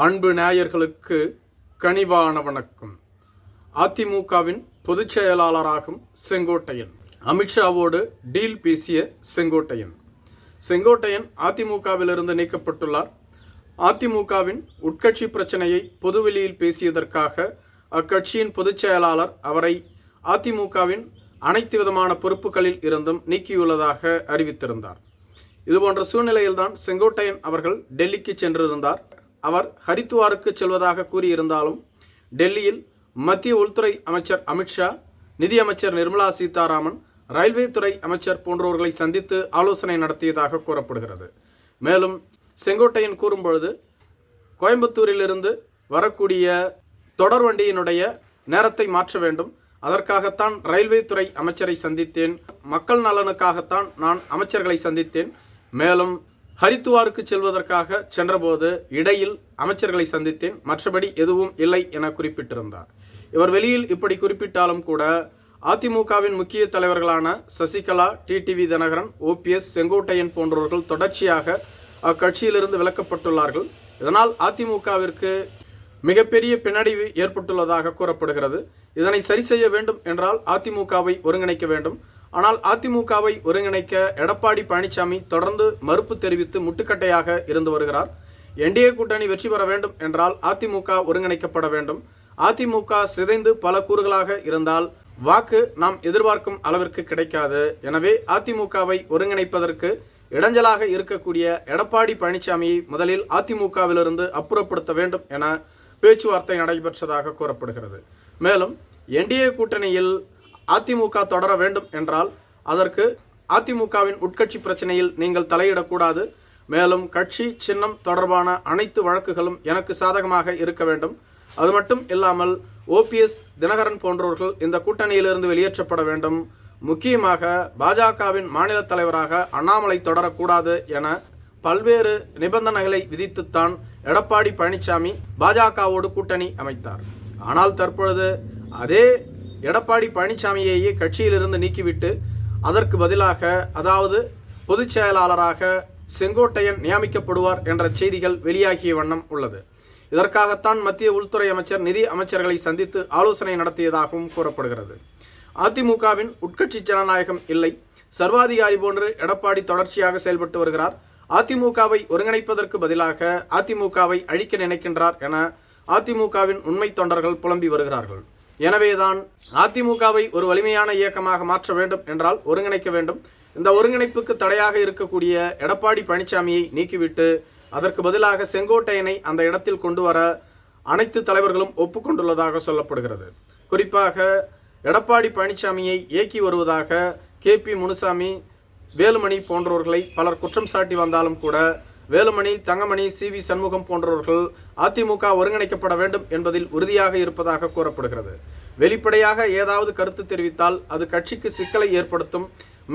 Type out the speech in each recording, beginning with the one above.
அன்பு நேயர்களுக்கு கனிவான வணக்கம். அதிமுகவின் பொதுச் செயலாளராகும் செங்கோட்டையன். அமித்ஷாவோடு டீல் பேசிய செங்கோட்டையன். செங்கோட்டையன் அதிமுகவிலிருந்து நீக்கப்பட்டுள்ளார். அதிமுகவின் உட்கட்சி பிரச்சனையை பொதுவெளியில் பேசியதற்காக அக்கட்சியின் பொதுச் செயலாளர் அவரை அதிமுகவின் அனைத்து விதமான பொறுப்புகளில் இருந்தும் நீக்கியுள்ளதாக அறிவித்திருந்தார். இதுபோன்ற சூழ்நிலையில்தான் செங்கோட்டையன் அவர்கள் டெல்லிக்கு சென்றிருந்தார். அவர் ஹரித்துவாருக்கு செல்வதாக கூறியிருந்தாலும் டெல்லியில் மத்திய உள்துறை அமைச்சர் அமித்ஷா நிதியமைச்சர் நிர்மலா சீதாராமன் ரயில்வே துறை அமைச்சர் போன்றவர்களை சந்தித்து ஆலோசனை நடத்தியதாக கூறப்படுகிறது. மேலும் செங்கோட்டையன் கூறும்பொழுது கோயம்புத்தூரிலிருந்து வரக்கூடிய தொடர் வண்டியினுடைய நேரத்தை மாற்ற வேண்டும். அதற்காகத்தான் ரயில்வே துறை அமைச்சரை சந்தித்தேன். மக்கள் நலனுக்காகத்தான் நான் அமைச்சர்களை சந்தித்தேன். மேலும் ஹரித்துவாருக்கு செல்வதற்காக சென்றபோது இடையில் அமைச்சர்களை சந்தித்தேன். மற்றபடி எதுவும் இல்லை என குறிப்பிட்டிருந்தார். இவர் வெளியில் இப்படி குறிப்பிட்டாலும் கூட அதிமுகவின் முக்கிய தலைவர்களான சசிகலா டிடிவி தினகரன் ஓபிஎஸ் செங்கோட்டையன் போன்றவர்கள் தொடர்ச்சியாக அக்கட்சியிலிருந்து விலக்கப்பட்டுள்ளார்கள். இதனால் அதிமுகவிற்கு மிகப்பெரிய பின்னடைவு ஏற்பட்டுள்ளதாக கூறப்படுகிறது. இதனை சரி செய்ய வேண்டும் என்றால் அதிமுகவை ஒருங்கிணைக்க வேண்டும். ஆனால் அதிமுகவை ஒருங்கிணைக்க எடப்பாடி பழனிசாமி தொடர்ந்து மறுப்பு தெரிவித்து முட்டுக்கட்டையாக இருந்து வருகிறார். என்டிஏ கூட்டணி வெற்றி பெற வேண்டும் என்றால் அதிமுக ஒருங்கிணைக்கப்பட வேண்டும். அதிமுக சிதைந்து பல கூறுகளாக இருந்தால் வாக்கு நாம் எதிர்பார்க்கும் அளவிற்கு கிடைக்காது. எனவே அதிமுகவை ஒருங்கிணைப்பதற்கு இடைஞ்சலாக இருக்கக்கூடிய எடப்பாடி பழனிசாமியை முதலில் அதிமுகவிலிருந்து அப்புறப்படுத்த வேண்டும் என பேச்சுவார்த்தை நடைபெற்றதாக கூறப்படுகிறது. மேலும் என்டிஏ கூட்டணியில் அதிமுக தொடர வேண்டும் என்றால் அதற்கு அதிமுகவின் உட்கட்சி பிரச்சனையில் நீங்கள் தலையிடக்கூடாது. மேலும் கட்சி சின்னம் தொடர்பான அனைத்து வழக்குகளும் எனக்கு சாதகமாக இருக்க வேண்டும். அது மட்டும் இல்லாமல் ஓபிஎஸ் தினகரன் போன்றவர்கள் இந்த கூட்டணியிலிருந்து வெளியேற்றப்பட வேண்டும். முக்கியமாக பாஜகவின் மாநில தலைவராக அண்ணாமலை தொடரக்கூடாது என பல்வேறு நிபந்தனைகளை விதித்துத்தான் எடப்பாடி பழனிசாமி பாஜகவோடு கூட்டணி அமைத்தார். ஆனால் தற்பொழுது அதே எடப்பாடி பழனிசாமியையே கட்சியிலிருந்து நீக்கிவிட்டு அதற்கு பதிலாக அதாவது பொதுச் செயலாளராக செங்கோட்டையன் நியமிக்கப்படுவார் என்ற செய்திகள் வெளியாகிய வண்ணம் உள்ளது. இதற்காகத்தான் மத்திய உள்துறை அமைச்சர் நிதி அமைச்சர்களை சந்தித்து ஆலோசனை நடத்தியதாகவும் கூறப்படுகிறது. அதிமுகவின் உட்கட்சி ஜனநாயகம் இல்லை. சர்வாதிகாரி போன்று எடப்பாடி தொடர்ச்சியாக செயல்பட்டு வருகிறார். அதிமுகவை ஒருங்கிணைப்பதற்கு பதிலாக அதிமுகவை அழிக்க நினைக்கின்றார் என அதிமுகவின் உண்மை தொண்டர்கள் புலம்பி வருகிறார்கள். எனவேதான் அதிமுகவை ஒரு வலிமையான இயக்கமாக மாற்ற வேண்டும் என்றால் ஒருங்கிணைக்க வேண்டும். இந்த ஒருங்கிணைப்புக்கு தடையாக இருக்கக்கூடிய எடப்பாடி பழனிசாமியை நீக்கிவிட்டு அதற்கு பதிலாக செங்கோட்டையனை அந்த இடத்தில் கொண்டு வர அனைத்து தலைவர்களும் ஒப்புக்கொண்டுள்ளதாக சொல்லப்படுகிறது. குறிப்பாக எடப்பாடி பழனிசாமியை இயக்கி வருவதாக கே பி முனுசாமி வேலுமணி போன்றவர்களை பலர் குற்றம் சாட்டி வந்தாலும் கூட வேலுமணி தங்கமணி சி. வி. சண்முகம் போன்றவர்கள் அதிமுக ஒருங்கிணைக்கப்பட வேண்டும் என்பதில் உறுதியாக இருப்பதாக கூறப்படுகிறது. வெளிப்படையாக ஏதாவது கருத்து தெரிவித்தால் அது கட்சிக்கு சிக்கலை ஏற்படுத்தும்.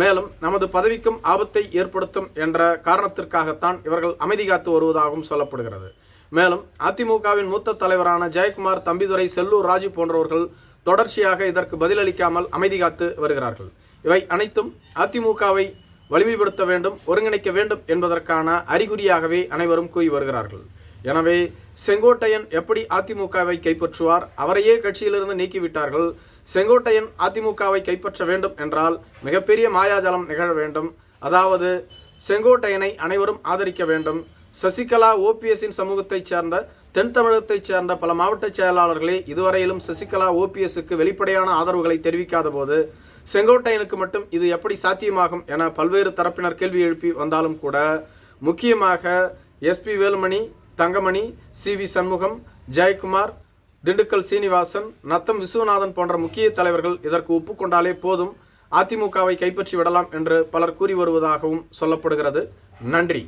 மேலும் நமது பதவிக்கும் ஆபத்தை ஏற்படுத்தும் என்ற காரணத்திற்காகத்தான் இவர்கள் அமைதி காத்து வருவதாகவும் சொல்லப்படுகிறது. மேலும் அதிமுகவின் மூத்த தலைவரான ஜெயக்குமார் தம்பிதுரை செல்லூர் ராஜு போன்றவர்கள் தொடர்ச்சியாக இதற்கு பதிலளிக்காமல் அமைதி காத்து வருகிறார்கள். இவை அனைத்தும் அதிமுகவை வலிமைப்படுத்த வேண்டும் ஒருங்கிணைக்க வேண்டும் என்பதற்கான அறிகுறியாகவே அனைவரும் கூறி வருகிறார்கள். எனவே செங்கோட்டையன் எப்படி அதிமுகவை கைப்பற்றுவார்? அவரையே கட்சியிலிருந்து நீக்கிவிட்டார்கள். செங்கோட்டையன் அதிமுகவை கைப்பற்ற வேண்டும் என்றால் மிகப்பெரிய மாயாஜலம் நிகழ வேண்டும். அதாவது செங்கோட்டையனை அனைவரும் ஆதரிக்க வேண்டும். சசிகலா ஓபிஎஸ்ஸின் சமூகத்தைச் சேர்ந்த தென் தமிழகத்தைச் சேர்ந்த பல மாவட்ட செயலாளர்களே இதுவரையிலும் சசிகலா ஓபிஎஸ்க்கு வெளிப்படையான ஆதரவுகளை தெரிவிக்காத போது செங்கோட்டையனுக்கு மட்டும் இது எப்படி சாத்தியமாகும் என பல்வேறு தரப்பினர் கேள்வி எழுப்பி வந்தாலும் கூட முக்கியமாக SP Velumani Thangamani C V Shanmugam Jayakumar Dindigul Srinivasan Natham Viswanathan போன்ற முக்கிய தலைவர்கள் இதற்கு ஒப்புக்கொண்டாலே போதும் அதிமுகவை கைப்பற்றி விடலாம் என்று பலர் கூறி வருவதாகவும் சொல்லப்படுகிறது. நன்றி.